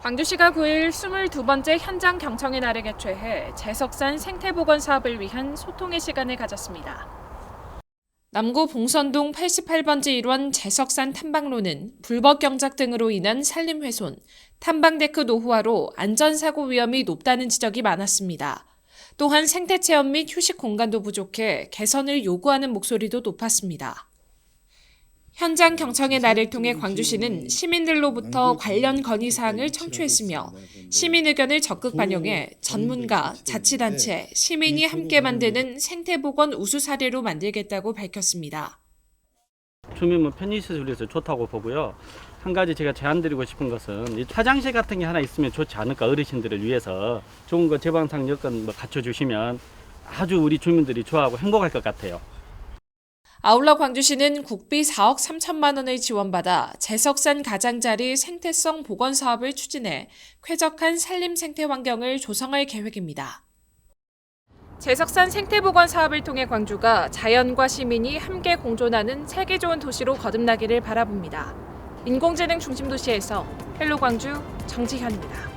광주시가 9일 22번째 현장 경청의 날을 개최해 재석산 생태보건 사업을 위한 소통의 시간을 가졌습니다. 남구 봉선동 88번지 일원 재석산 탐방로는 불법 경작 등으로 인한 산림 훼손, 탐방데크 노후화로 안전사고 위험이 높다는 지적이 많았습니다. 또한 생태 체험 및 휴식 공간도 부족해 개선을 요구하는 목소리도 높았습니다. 현장 경청의 날을 통해 광주시는 시민들로부터 관련 건의사항을 청취했으며 시민 의견을 적극 반영해 전문가, 자치단체, 시민이 함께 만드는 생태보건 우수 사례로 만들겠다고 밝혔습니다. 주민분 편의시설에서 좋다고 보고요. 한 가지 제가 제안 드리고 싶은 것은 이 화장실 같은 게 하나 있으면 좋지 않을까 어르신들을 위해서. 좋은 거 제방상 여건 뭐 갖춰주시면 아주 우리 주민들이 좋아하고 행복할 것 같아요. 아울러 광주시는 국비 4억 3천만 원을 지원받아 재석산 가장자리 생태성 보건 사업을 추진해 쾌적한 산림 생태 환경을 조성할 계획입니다. 재석산 생태보건 사업을 통해 광주가 자연과 시민이 함께 공존하는 살기 좋은 도시로 거듭나기를 바라봅니다. 인공지능 중심 도시에서 헬로 광주 정지현입니다.